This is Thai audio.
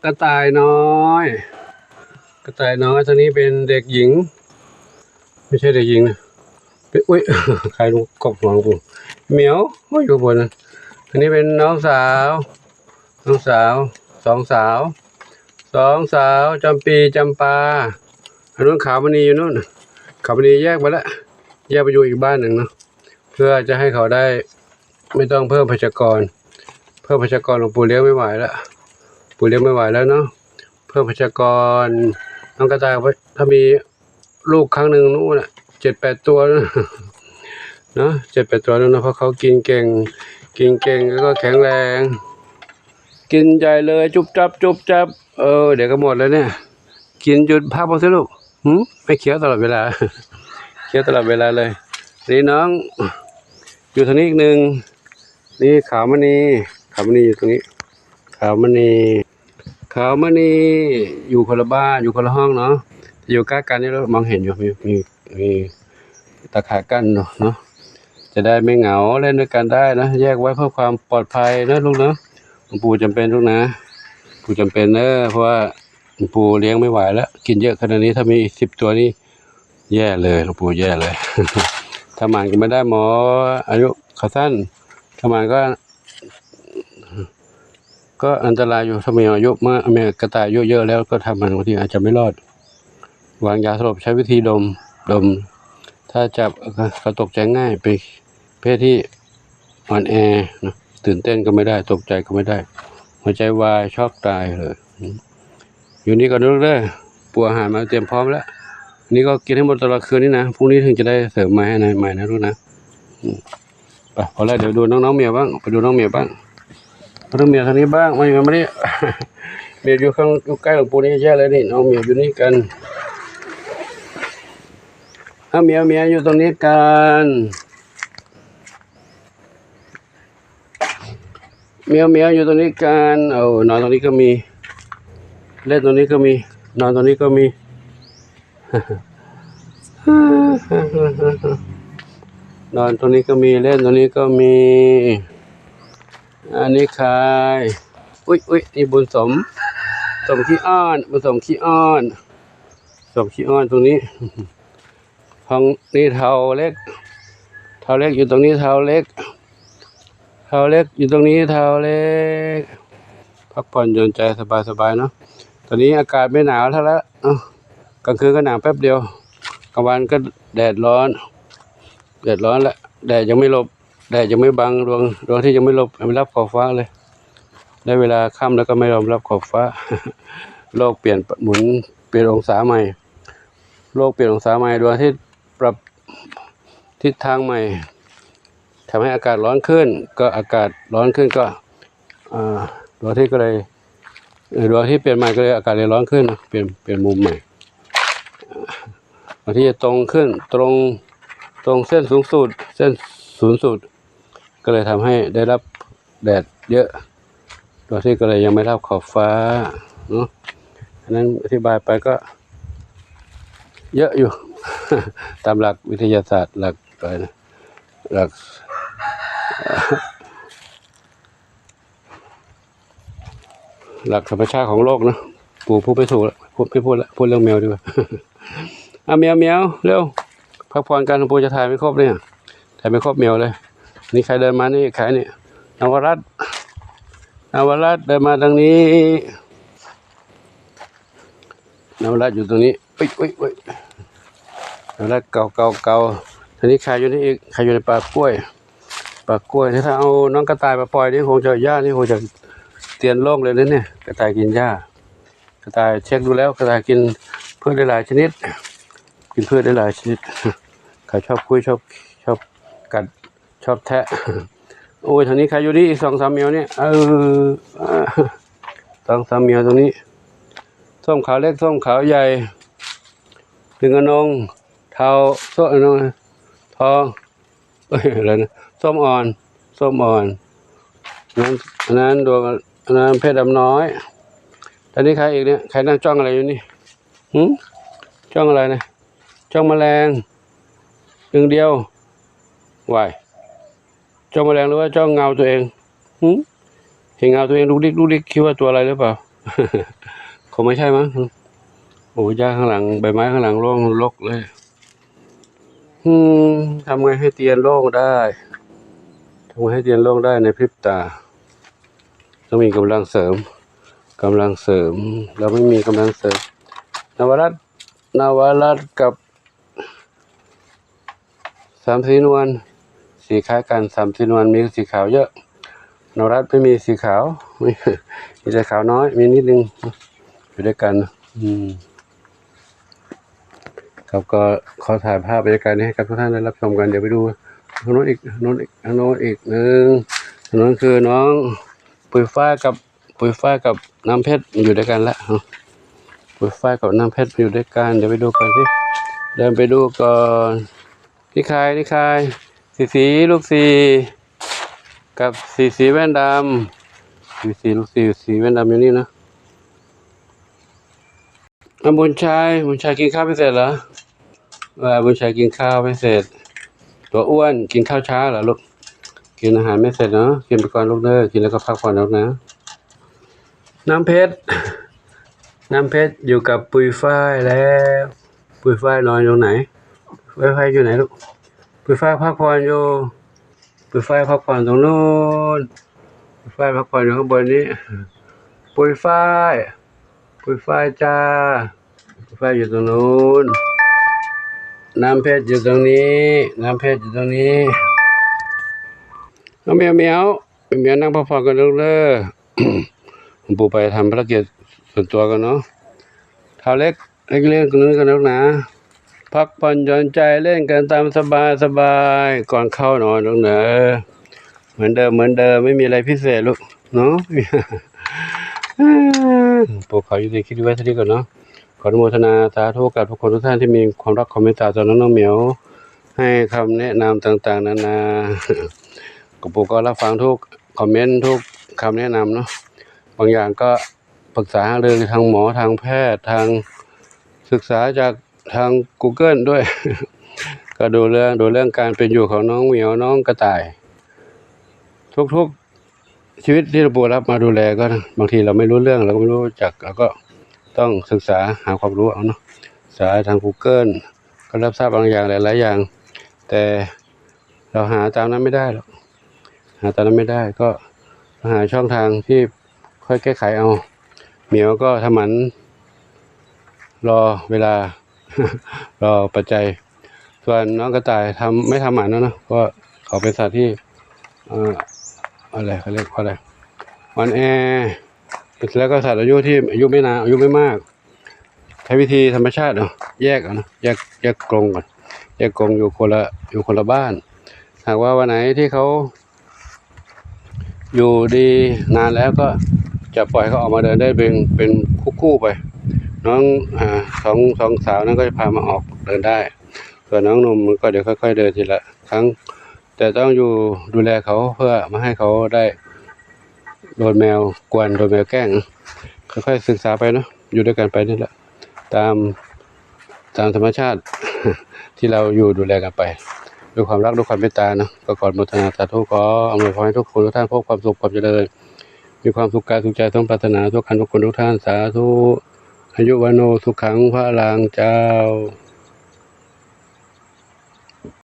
กระต่ายน้อย กระต่ายน้อยตัวนี้เป็นเด็กหญิง ไม่ใช่เด็กหญิงนะเป็นอุ้ยใครรู้กบหัวกูเหมียวโอ้ยอยู่บนนั้นอันนี้เป็นน้องสาว น้องสาวสองสาวสองสาวจำปีจำปาอันนู้นขาวมณีอยู่นู่นขาวมณีแยกไปแล้วแยกไปอยู่อีกบ้านหนึ่งเนาะเพื่อจะให้เขาได้ไม่ต้องเพิ่มประชากร เพิ่มประชากรหลวงปู่เลี้ยงไม่ไหวแล้ว ปู่เลี้ยงไม่ไหวแล้วเนาะเพิ่มประชากรน้องกระต่ายถ้ามีลูกครั้งหนึ่งนู่นน่ะเจ็ดแปดตัวเนาะเจ็ดแปดตัวแล้วนะเพราะเขากินเก่ง กินเก่งแล้วก็แข็งแรง กินใจเลยจุบจับจุบจับ เออเดี๋ยวก็หมดแล้วเนี่ย กินหยุดพักบ้างสิลูกหืมไม่เคี้ยวตลอดเวลาเคี้ยวตลอดเวลาเลยนี่น้อง อยู่ทางนี้อีกหนึ่งนี่ขาวมณีขาวมณีอยู่ตรงนี้ ขาวมณี ขาวมณีอยู่คนละบ้านอยู่คนละห้องเนาะอยู่ใกล้กันนี่เรามองเห็นอยู่มีมีมีตาข่ายกั้นเนาะเนาะจะได้ไม่เหงาเล่นด้วยกันได้นะแยกไว้เพื่อความปลอดภัยนะลูกเนาะหลวงปู่จำเป็นลูกนะปู่จำเป็นเนอะเพราะว่าหลวงปู่เลี้ยงไม่ไหวแล้ว กินเยอะขนาดนี้ถ้ามีสิบตัวนี่แย่เลยหลวงปู่แย่เลยถ้าหมันก็ไม่ได้หมออายุขาสั้นถ้าหมันก็ ก็อันตรายอยู่ถ้ามีอายุมากมีกระต่ายอายุเยอะแล้วก็ทำมันบางทีอาจจะไม่รอด วางยาสลบใช้วิธีดมดม ถ้าจับก็ตกใจง่ายไปเพศที่อ่อนแอนะตื่นเต้นก็ไม่ได้ ตกใจก็ไม่ได้ หัวใจวายชอกตายเลยอยู่นี่ก็นึกเลยปัวอาหารมาเตรียมพร้อมแล้วนนี้ก็กินให้หมดตลอดคืนนี้นะพรุ่งนี้ถึงจะได้เสริมมาให้นายใหม่นะลูกนะไปพอแล้วเดี๋ยวดูน้องๆเมียบ้างไปดูน้องเมียบ้าง เรื่องเมียทางนี้บ้างมาอยู่กันมานี่เมียอยู่ข้างอยู่ใกล้หลวงปู่นี่แย่เลยนี่น้องเมียอยู่นี่กันเอาเมียเมียอยู่ตรงนี้กันเมียเมียอยู่ตรงนี้กันเอานอนตรงนี้ก็มี เล่นตรงนี้ก็มี นอนตรงนี้ก็มีนอนตรงนี้ก็มีเล่นตรงนี้ก็มี อันนี้ใครอุ้ยอุ้ยนี่บุญสม สมขี้อ้อนบุญสมขี้อ้อน สมขี้อ้อนตรงนี้ของนี่เทาเล็ก เทาเล็กอยู่ตรงนี้เทาเล็ก เทาเล็กอยู่ตรงนี้เทาเล็ก พักผ่อนหย่อนใจสบายๆเนาะ ตอนนี้อากาศไม่หนาวเท่าแล้วเอ้ากลางคืนก็หนาวแป๊บเดียว กลางวันก็แดดร้อน แดดร้อนล้วแดดยังไม่ลบ แดดยังไม่บังดวงดวงที่ยังไม่ลบไม่รับขอบฟ้าเลย ได้เวลาค่ำแล้วก็ไม่ยอมรับขอบฟ้า โลกเปลี่ยนหมุนเปลี่ยนองศาใหม่ โลกเปลี่ยนองศาใหม่ดวงที่ปรับทิศทางใหม่ทำให้อากาศร้อนขึ้น ก็อากาศร้อนขึ้นก็ดวงอาที่ก็เลยดวงอาที่เปลี่ยนใหม่ก็เลยอากาศเลยร้อนขึ้นนะเปลี่ยนเปลี่ยนมุมใหม่ดวงอาที่จะตรงขึ้นตรงตรงเส้นสูงสุดเส้นศูนย์สุด ก็เลยทำให้ได้รับแดดเยอะโดยที่ก็เลยยังไม่รับขอบฟ้าเนาะอันนั้นอธิบายไปก็เยอะอยู่ ตามหลักวิทยาศาสตร์หลักอะไรนะหลักหลักธรรมชาติของโลกนะปู่พูดไม่ถูกแล้วพูดไม่พูดแล้วพูดเรื่องแมวดีกว่าอะแมวแมวเร็วพักผ่อนกันปู่จะถ่ายไม่ครบเลยอะถ่ายไม่ครบแมวเลย นี่ใครเดินมานี่ใครนี่นวรัตนวรัตเดินมาทางนี้นวรัตอยู่ตรงนี้อุ้ยอุ้ยอุ้ยนวรัตเก่าเก่าเก่าทีนี้ใครอยู่นี่อีกใครอยู่ในป่ากล้วยป่ากล้วยถ้าเอาน้องกระต่ายมาปล่อยนี่คงจะหญ้านี่คงจะเตียนโล่งเลยนะเนี่ยกระต่ายกินหญ้ากระต่ายเช็คดูแล้วกระต่ายกินพืชได้หลายชนิด กินพืชได้หลายชนิดใครชอบคุยชอบชอบกัด ชอบแทะ โอ้ยทางนี้ใครอยู่นี่สองสามเมียวเนี่ยเอออ่าสองสามเมียวตรงนี้ส้มขาวเล็กส้มขาวใหญ่ถึงอนงเทาส้มอนงทองเอ้ยอะไรนะส้มอ่อนส้มอ่อนนั้นนั้นดวงนั้นเพชรดำน้อยตอนนี้ใครอีกเนี่ยใครนั่งจ้องอะไรอยู่นี่หืมจ้องอะไรนะจ้องแมลงหนึ่งเดียววาย จ้องแมลงหรือว่าจ้องเงาตัวเองเห็นเงาตัวเองลุกดิกลุกดิกคิดว่าตัวอะไรหรือเปล่าคงไม่ใช่มั้งโอ้ยหญ้าข้างหลังใบไม้ข้างหลังโล่งรกเลยอืมทำไงให้เตียนโล่งได้ทำไงให้เตียนโล่งได้ในพริบตาต้องมีกำลังเสริมกำลังเสริม เราไม่มีกำลังเสริม นวรัตน์นวรัตน์กับสามสีนวล สีคล้ายกันสามสีนวลมีสีขาวเยอะนรัตไม่มีสีขาวมีมีแต่ขาวน้อย มีนิดนึงอยู่ด้วยกัน อืมครับก็ขอถ่ายภาพบรรยากาศนี้ให้กับทุกท่านได้รับชมกันเดี๋ยวไปดูทางโน้นอีกทางโน้นอีกทางโน้นอีกหนึ่งทางโน้นคือน้องปุยฝ้ายกับปุยฝ้ายกับน้ำเพชรอยู่ด้วยกันแล้วปุยฝ้ายกับน้ำเพชรอยู่ด้วยกันเดี๋ยวไปดูกันสิเดินไปดูก่อนนี่ใครนี่ใคร สีสีลูกสีกับสีสีแว่นดำสีสีลูกสีสีแว่นดำอยู่นี่นะอะบุญชัยบุญชัยกินข้าวไม่เสร็จเหรอว่าบุญชัยกินข้าวไม่เสร็จ ตัวอ้วนกินข้าวช้าเหรอลูกกินอาหารไม่เสร็จเนาะกินไปก่อนลูกเด้อกินแล้วก็พักผ่อนแล้วนะ น้ำเพชรน้ำเพชรอยู่กับปุยฝ้ายแล้ว ปุยฝ้ายนอนอยู่ไหนปุยฝ้ายอยู่ไหนลูก ปุยฝ้ายพักผ่อนอยู่ปุยฝ้ายพักผ่อนตรงโน้นปุยฝ้ายพักผ่อนอยู่ข้างบนนี้ปุยฝ้ายปุยฝ้ายจ้าปุยฝ้ายอยู่ตรงนู้นน้ำเพชรอยู่ตรงนี้ น้ำเพชรอยู่ตรงนี้น้องเมียวเมียวเมียวนั่งพักผ่อนกันลูกเด้อผมปู่ไปทำภารกิจส่วนตัวกันเนาะเท้าเล็กเล็กเล่นกันนู้นกันลูกนะ พักผ่อนหย่อนใจเล่นกันตามสบายสบายก่อนเข้านอนลูกเนอะเหมือนเดิมเหมือนเดิมไม่มีอะไรพิเศษลูกเนาะปู่ขออยู่ในคิดไว้เท่านี้ก่อนเนาะขออนุโมทนาสาธุกับทุกคนทุกท่านที่มีความรักความเมตตาต่อน้องน้องเหมียว ให้คำแนะนำต่างๆ นานากับปู่ก็รับฟังทุกคอมเมนต์ทุกคำแนะนำเนาะบางอย่างก็ปรึกษาหารือทางหมอทางแพทย์ทางศึกษาจาก ทาง Google ด้วย ก็ดูเรื่องดูเรื่องการเป็นอยู่ของน้องเหมียวน้องกระต่าย ทุกๆชีวิตที่เราปู่รับมาดูแลก็บางทีเราไม่รู้เรื่องเราก็ไม่รู้จักเราก็ต้องศึกษาหาความรู้เอาเนาะศึกษาทาง Google ก็รับทราบบางอย่างหลายๆอย่าง แต่เราหาตามนั้นไม่ได้หรอกหาตามนั้นไม่ได้ก็หาช่องทางที่ค่อยแก้ไขเอา เหมียวก็ทำหมันรอเวลา รอปัจจัย ส่วนน้องกระต่ายทำไม่ทำหมันแล้วเนอะเพราะเขาเป็นสัตว์ที่ออะไรเขาเรียกว่าอะไรวันแอแล้วก็สัตว์อายุที่อายุไม่นานอายุไม่มาก ใช้วิธีธรรมชาติเนาะแยกเอาเนาะแยกแยกกรงก่อนแยกกรงอยู่คนละอยู่คนละบ้าน หากว่าวันไหนที่เขาอยู่ดีนานแล้วก็จะปล่อยเขาออกมาเดินได้เป็นเป็นคู่ๆไป น้องอ่าสองสองสาวนั้นก็จะพามาออกเดินได้ ส่วนน้องหนุ่มมันก็เดี๋ยวค่อยๆเดินทีละครั้ง แต่ต้องอยู่ดูแลเขาเพื่อไมาให้เขาได้โดนแมวกวนโดนแมวแกล้ง ค่อยๆศึกษาไปเนาะอยู่ด้วยกันไปนี่แหละตามตามธรรมชาติที่เราอยู่ดูแลกันไปด้วยความรักด้วยความเมตตาเนาะก็ขออนุทนาสาธุขออำนวยพรให้ทุกคนทุกท่านพบความสุขความเจริญ มีความสุขกายสุขใจต้องปรารถนาทุกขันทุกคนทุกท่านสาธุ อายุวันโนสุขังพระลางเจ้า